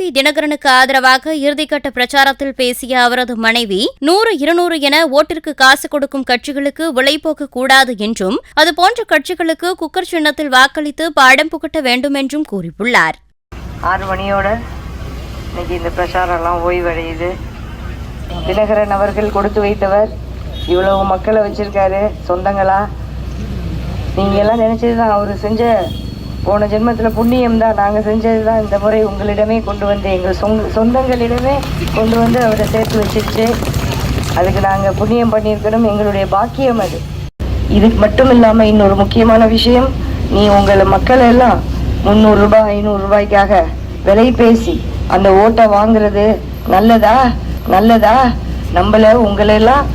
TTV தினகரனுக்கு ஆதரவாக இறுதிக்கட்ட பிரச்சாரத்தில் பேசிய அவரது மனைவி நூறு இருநூறு என ஓட்டிற்கு காசு கொடுக்கும் கட்சிகளுக்கு விலை கூடாது என்றும் அதுபோன்ற கட்சிகளுக்கு குக்கர் சின்னத்தில் வாக்களித்து பாடம் புகட்ட வேண்டும் என்றும் கூறியுள்ளார். ஆறு மணியோட இன்னைக்கு இந்த பிரச்சாரம்லாம் ஓய்வடையுது. தினகரன் அவர்கள் கொடுத்து வைத்தவர் இவ்வளவு மக்களை வச்சிருக்காரு சொந்தங்களா? நீங்க எல்லாம் நினைச்சதுதான் அவர் செஞ்ச போன ஜென்மத்தில் புண்ணியம் தான் நாங்கள் செஞ்சது தான் இந்த முறை உங்களிடமே கொண்டு வந்து எங்கள் சொங் சொந்தங்களிடமே கொண்டு வந்து அவரை சேர்த்து வச்சிருச்சு. அதுக்கு நாங்கள் புண்ணியம் பண்ணியிருக்கணும். எங்களுடைய பாக்கியம் அது. இது மட்டும் இல்லாமல் இன்னொரு முக்கியமான விஷயம் நீ உங்களை மக்கள் எல்லாம் முந்நூறு ரூபாய் ஐநூறு ரூபாய்க்காக விலை பேசி அந்த ஓட்டை வாங்குறது நல்லதா? நல்லதா? நம்மள உங்களெல்லாம்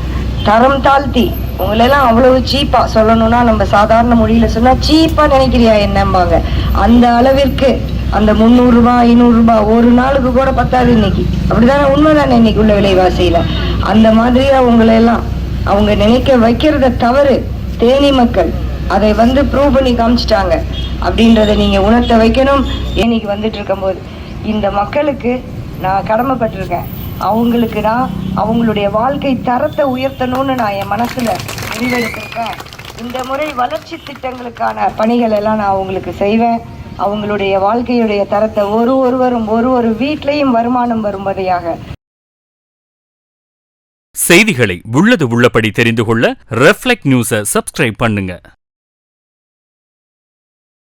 தரம் தாழ்த்தி உங்களெல்லாம் அவ்வளவு சீப்பா சொல்லணும்னா நம்ம சாதாரண மொழியில சொன்னா சீப்பா நினைக்கிறியா என்னம்பாங்க? அந்த அளவிற்கு அந்த முந்நூறு ரூபாய் ஐநூறு ரூபாய் ஒரு நாளுக்கு கூட பத்தாது இன்னைக்கு. அப்படிதானே உண்மைதானே இன்னைக்கு உள்ள விலைவாசியில? அந்த மாதிரியா உங்களெல்லாம் அவங்க நினைக்க வைக்கிறத தவறு தேனி மக்கள் அதை வந்து ப்ரூவ் பண்ணி காமிச்சிட்டாங்க. அப்படின்றத நீங்க உணர்த்த வைக்கணும். இன்னைக்கு வந்துட்டு இருக்கும்போது. இந்த மக்களுக்கு நான் கடமைப்பட்டிருக்கேன். அவங்களுக்கு நான் அவங்களுடைய வாழ்க்கை தரத்தை உயர்த்தணும்னு நான் என் மனசுல முடிவெடுத்திருக்கேன். இந்த முறை வளர்ச்சி திட்டங்களுக்கான பணிகள் எல்லாம் நான் அவங்களுக்கு செய்வேன். அவங்களுடைய வாழ்க்கையுடைய தரத்தை ஒரு ஒருவரும் ஒரு ஒரு வீட்லேயும் வருமானம் வரும்படியாக. செய்திகளை உள்ளது உள்ளபடி தெரிந்து கொள்ள ரெஃப்ளெக்ட் நியூஸை சப்ஸ்கிரைப் பண்ணுங்க.